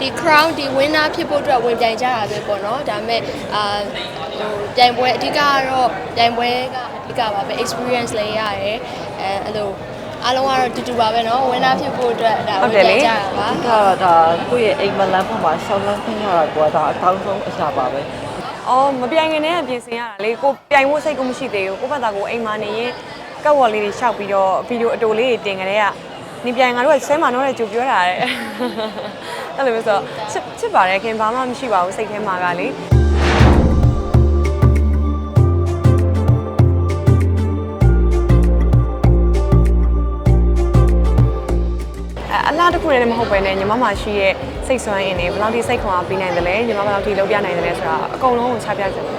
ဒီ crown ဒီ winner ဖြစ်ဖို့အတွက်ဝင်ပြိုင်ကြတာပဲပေါ့နော်ဒါပေမဲ့အာဟိုပြိုင်ပွဲအဓိကကတော့ပြိုင်ပွဲကအဓိကပါပဲ experience လေးရတယ်အဲအဲ့လိုအားလုံးကတော့တူတူပါပဲเนาะ winner ဖြစ်ဖို့အတွက်ဒါ ဟု ဝင် တ်တယ် ပြို လေ င်ကြတာပါ အဓိကတော့ဒါကိုယ့်ရဲ့အိမ်မလန်းပေါ်မှာရှောင်းလန်းခွင့်ရတာကွာဒါအကောင်းဆုံးအရာပါပဲ အော်မပြိုင်ခင်တည်းကပြင်ဆင်ရတာလေကိုပြိုင်ဖို့စိတ်ကမရှိသေးဘူးကိုယ့်ဘာသာကိုအိမ်မှာနေရင်ကောက်ဝေါ်လေးတွေရှောက်ပြီးတော့ဗီဒီယိုအတိုလေးတွေတင်ကြတဲ့ကနေပြိုင်ငါတို့ကဆဲမှာတော့လေကြိုပြောတာတဲ့ အဲ့လိုမျိုးဆိုတော့ချစ်ချစ်ပါတယ်ခင်ဘာမှမရှိပါဘူးစိတ်ထဲမှာကလေအအလားတစ်ခုတည်းလည်းမဟုတ်ပဲねညီမမရှိရဲ့စိတ်ဆွမ်းအင်းတွေဘယ်လောက်ထိစိတ်ခွန်အားပေးနိုင်တယ်လဲညီမဘယ်လောက်ထိလုပ်ပြနိုင်တယ်လဲဆိုတာအကုန်လုံးကိုချပြချင်တယ်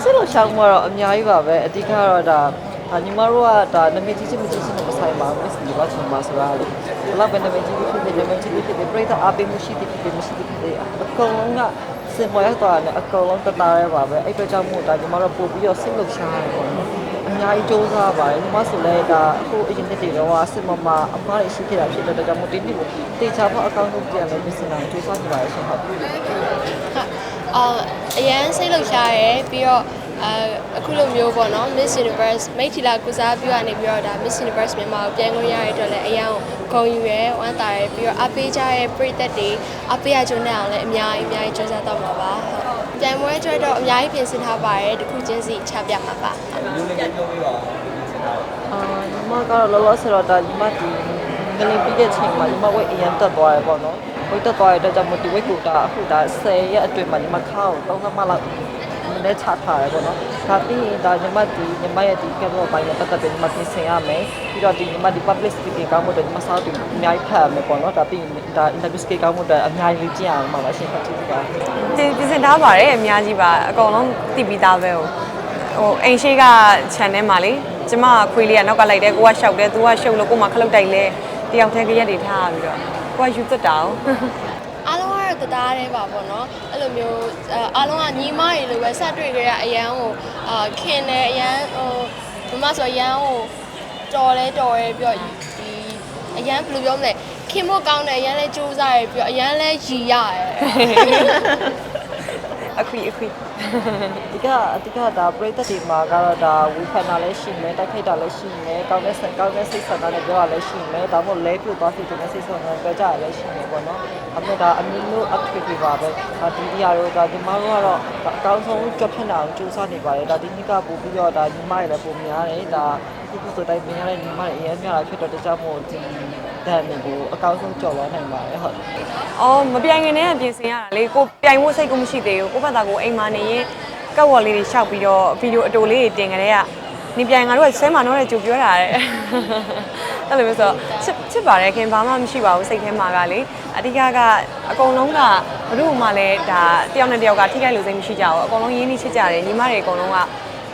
စစ်လို့ရှောင်းမှာတော့အများကြီးပါပဲအဓိကတော့ဒါဒါညီမတို့ကဒါနာမည်ကြီးချင်းမကြီးချင်းမ ဆိုင်ပါဘူးဒီဘာချင်ပါဆိုတာလေဘလောက်ပဲနာမည်ကြီးဖြစ်ဖြစ်နာမည်ကြီးဖြစ်ဖြစ်ပြိတ္တာအပေးမှုရှိတယ်ဖြစ်ဖြစ်မရှိတယ်ဖြစ်တယ်အကုန်လုံးကစင်ပေါ်ရတော့လည်းအကုန်လုံးတသားရဲပါပဲအဲ့အတွက်ကြောင့်မို့ဒါညီမတို့ပို့ပြီးတော့စစ်လို့ရှားရတယ်ပေါ့နော်အများကြီးစူးစမ်းပါတယ်ညီမဆိုလဲဒါအခုအရင်နှစ်တွေတော့စစ်မမအမားရရှိခဲ့တာဖြစ်တဲ့အတွက်ကြောင့်မို့ဒီနေ့ကိုတေချာဖို့အကောင့်လုပ်ပြန်လဲပြင်နေတာစူးစမ်းနေပါတယ်ရှင်ဟုတ်ဟုတ်အာအရန်စိတ်လှုပ်ရှားရယ်ပြီးတော့ အာအခုလိုမျိုးပေါ့နော် Miss Universe မိတ်ထီလာကုစားပြီးကနေပြီးတော့ဒါ Miss Universe မြန်မာကိုပြန်ခွင့်ရတဲ့အတွက်လည်းအရန်ဂုဏ်ယူရယ်ဝမ်းသာရယ်ပြီးတော့အပေးကြရဲ့ပရိသတ်တွေအပေးရကြုံနေအောင်လည်းအများကြီးအများကြီးကြိုးစားတော့မှာပါဟုတ်ပြန်ပွဲအတွက်တော့အများကြီးပြင်ဆင်ထားပါတယ်တစ်ခုချင်းစီချပြမှာပါဟုတ်အာညီမကတော့လောလောဆယ်တော့ဒါညီမဒီငလင်ပြီးတဲ့ချိန်မှာညီမဝိတ်အရင်တက်သွားရပေါ့နော်ဝိတ်တက်သွားရတဲ့ကြောင့်မို့ဒီဝိတ်ကိုဒါအခုဒါ10ရက်အတွင်းမှာညီမခါကိုသုံးသမားလောက် နည်းချထားရပေါ့နော်ဒါပြီးရင်ဒါညီမဒီညီမရဲ့ဒီကက်ဘောပိုင်းနဲ့ပတ်သက်ပြီးညီမပြင်ဆင်ရမယ်ပြီးတော့ဒီညီမဒီ public speaking ကောင်းမှုတွေညီမစောင့်ပြီးအများကြီးဖတ်ရမယ်ပေါ့နော်ဒါပြီးရင်ဒါ interview skill ကောင်းမှုတွေအများကြီးလေ့ကျင့်ရအောင်ပါပါရှင်ဖတ်ကြည့်ကြပါပြင်ပြင်ဆင်ထားပါတယ်အများကြီးပါအကုန်လုံးတည်ပြီးသားပဲဟိုဟိုအိမ်ရှိက channel မှာလေကျမခွေးလေးကနောက်ကလိုက်တယ်ကိုကရှောက်တယ်သူကရှုပ်လို့ကိုမှခလုတ်တိုက်လဲတယောက်တည်းကြရက်တွေထားပြီးတော့ကိုကယူသက်တာ哦အားလုံးက တော့တသားတည်းပါပေါ့နော်အဲ့လိုမျိုးအဲအားလုံးကညီမတွေလိုပဲစတွေ့ကြရအရန်ကိုအာခင်တယ်အရန်ဟိုမမဆိုအရန်ဟိုတော်လဲတော်ရဲပြီးတော့ဒီအရန်ဘယ်လိုပြောမလဲခင်ဖို့ကောင်းတယ်အရန်လဲစူးစားရပြီးတော့အရန်လဲရည်ရရ အခွေအခွေဒီကအဓိကဒါပရိသတ်တွေမှာကတော့ဒါဝီဖန်တာလည်းရှိမယ်တိုက်ခိုက်တာလည်းရှိမယ်ကောင်းတဲ့ဆန်ကောင်းတဲ့စိတ်ဆန္ဒနဲ့ပြောတာလည်းရှိမယ်ဒါမှမဟုတ်လဲပြသွားစီတဲ့စိတ်ဆန္ဒနဲ့ပြောကြရလည်းရှိမယ်ပေါ့နော်အမေဒါအမျိုးမျိုး upgrade တွေပါပဲဒါဒီဒီရတော့ဒါဒီမှာတော့အကောင်းဆုံးကြွဖြစ်လာအောင်ကြိုးစားနေပါတယ်ဒါဒီနှစ်ကပို့ပြီးတော့ဒါညီမတွေလည်းပုံများတယ်ဒါခုခုဆိုတိုင်းပြင်ရတဲ့ညီမတွေအရင်များတာဖြစ်တော့တခြားမို့ဒီ တန်တွေကိုအကောင်းဆုံးကြော်လွှမ်းနိုင်ပါတယ်ဟုတ်အော်မပြိုင်ခင်တည်းကပြင်ဆင်ရတာလေကိုပြိုင်ဖို့စိတ်ကမရှိသေးဘူးကိုယ့်ဘာသာကိုအိမ်မှာနေရင်ကောက်ဝေါ်လေးတွေရှောက်ပြီးတော့ဗီဒီယိုအတိုလေးတွေတင်ကြတဲ့ကနေပြိုင်ငါတို့ကဆဲမှာတော့လေကြိုပြောတာတဲ့အဲ့လိုမျိုးဆိုတော့ချစ်ချစ်ပါတယ်ခင်ဘာမှမရှိပါဘူးစိတ်ထဲမှာကလေအဓိကကအကုန်လုံးကဘယ်သူမှလည်းဒါတယောက်နဲ့တယောက်ကထိခိုက်လို့စိတ်မရှိကြဘူးအကုန်လုံးရင်းနှီးချစ်ကြတယ်ညီမတွေအကုန်လုံးက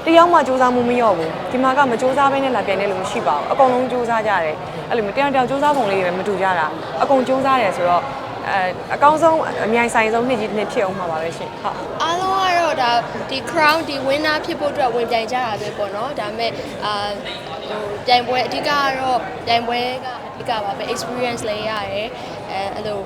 တယောက်မှစူးစမ်းမှုမလျော့ဘူးဒီမှာကမစူးစမ်းဘဲနဲ့လာပြိုင်နေလို့မရှိပါဘူးအကုန်လုံးစူးစမ်းကြတယ်အဲ့လိုမျိုးတယောက်တယောက်စူးစမ်းပုံလေးတွေပဲမတူကြတာအကုန်စူးစမ်းတယ်ဆိုတော့အဲအကောင်းဆုံးအမြိုင်ဆိုင်ဆုံးနှစ်ကြီးနှစ်ဖြစ်အောင်မှာပါပဲရှင်ဟုတ်အားလုံးကတော့ဒါဒီ crown ဒီ winner ဖြစ်ဖို့အတွက်ဝင်ပြိုင်ကြတာပဲပေါ့နော်ဒါပေမဲ့အာဟိုပြိုင်ပွဲအဓိကကတော့ပြိုင်ပွဲကအဓိကပါပဲ experience လေးရတယ်အဲအဲ့လို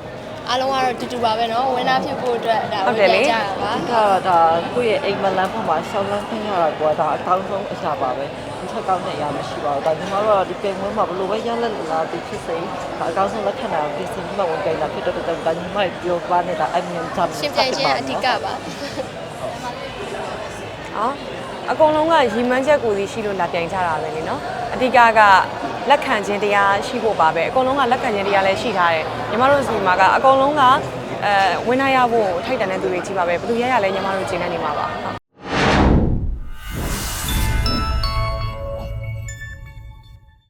အားလုံးကတော့တူတူပါပဲเนาะ winner ဖြစ်ဖို့အတွက်ဒါ ဟုတ် ဝင် တယ် ပြို လေ င်ကြတာပါ အဓိကတော့ဒါကိုယ့်ရဲ့အိမ်မလန်းပေါ်မှာရှောင်းလန်းခွင့်ရတာကွာဒါအကောင်းဆုံးအရာပါပဲဒီချက်ကောင်းတဲ့အရာမရှိပါဘူးဒါညီမတို့ကဒီပင်မွေးမှာဘလို့ပဲရလက်လာဒီဖြစ်စေဒါအကောင်းဆုံးလက်ခံတာကိုပြင်ဆင်ပြီးမှဝင်ကြိုင်တာဖြစ်တော့ဒါညီမပြောပါနေတာအမြင်ချမ်း ရှင်ပြိုင်ခြင်းအဓိကပါ အော်အကုန်လုံးကရီမန်းချက်ကိုစီရှိလို့လာပြိုင်ကြတာပဲလေနော်အဓိကက လက်ခံခြင်းတရားရှိဖို့ပါပဲအကုန်လုံးကလက်ခံခြင်းတရားလည်းရှိထားတယ်ညီမတို့စီမှာကအကုန်လုံးကအဲဝင်နိုင်ရဖို့ထိုက်တန်တဲ့သူတွေကြီးပါပဲဘယ်သူရရလဲညီမတို့ကျင်းနေနေမှာပါဟုတ်